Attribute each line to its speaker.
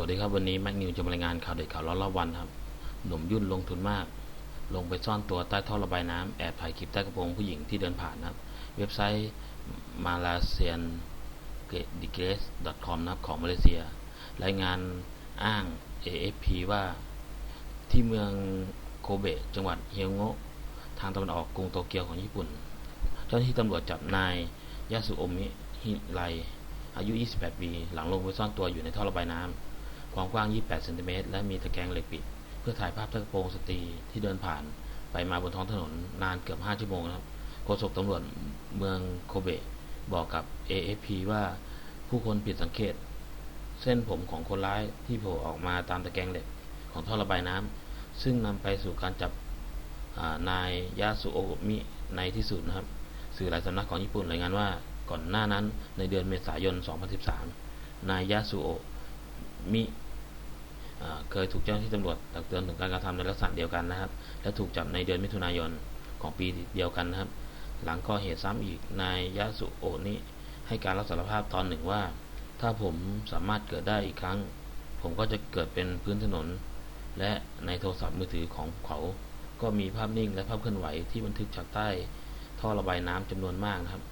Speaker 1: วัสดีครับวันนี้แม็กนิวจะมารายงานข่าวเด็ดข่าวร้อนรอบวันครับ หนุ่มยุ่นลงทุนมาก ลงไปซ่อนตัวใต้ท่อระบายน้ำแอบถ่ายคลิปใต้กระโปรงผู้หญิงที่เดินผ่านนะครับ เว็บไซต์ malaysian d g r a c e com นะครับของมาเลเซีย รายงานอ้าง AFP ว่าที่เมืองโคเบะจังหวัดเฮียวโงะทางตะวันออกกรุงโตเกียวของญี่ปุ่น เจ้าหน้าที่ตำรวจจับนายยาสุโอมิฮิไรอายุ 28 ปี หลังลงไปซ่อนตัวอยู่ในท่อระบายน้ำ ความกว้าง 28 เซนติเมตร และมีตะแกรงเหล็กปิด เพื่อถ่ายภาพใต้กระโปรงสตรีที่เดินผ่านไปมาบนท้องถนนนานเกือบ 5 ชั่วโมงนะครับ โฆษกตำรวจเมืองโคเบะบอกกับ AFP ว่าผู้คนผิดสังเกต เส้นผมของคนร้ายที่โผล่ออกมาตามตะแกรงเหล็กของท่อระบายน้ำซึ่งนำไปสู่การจับนายยาสุโอมิในที่สุดนะครับ สื่อหลายสำนักของญี่ปุ่นรายงานว่าก่อนหน้านั้นในเดือนเมษายน 2013 นายยาสุโอ มิเคยถูกเจ้าหน้าที่ตำรวจตักเตือนถึงการกระทำในลักษณะเดียวกันนะครับ และถูกจับในเดือนมิถุนายนของปีเดียวกันนะครับ หลังก่อเหตุซ้ำอีกนายยาสุโอนี้ให้การรับสารภาพตอนหนึ่งว่า ถ้าผมสามารถเกิดได้อีกครั้ง ผมก็จะเกิดเป็นพื้นถนน และในโทรศัพท์มือถือของเขา ก็มีภาพนิ่งและภาพเคลื่อนไหวที่บันทึกจากใต้ท่อระบายน้ำจำนวนมากนะครับ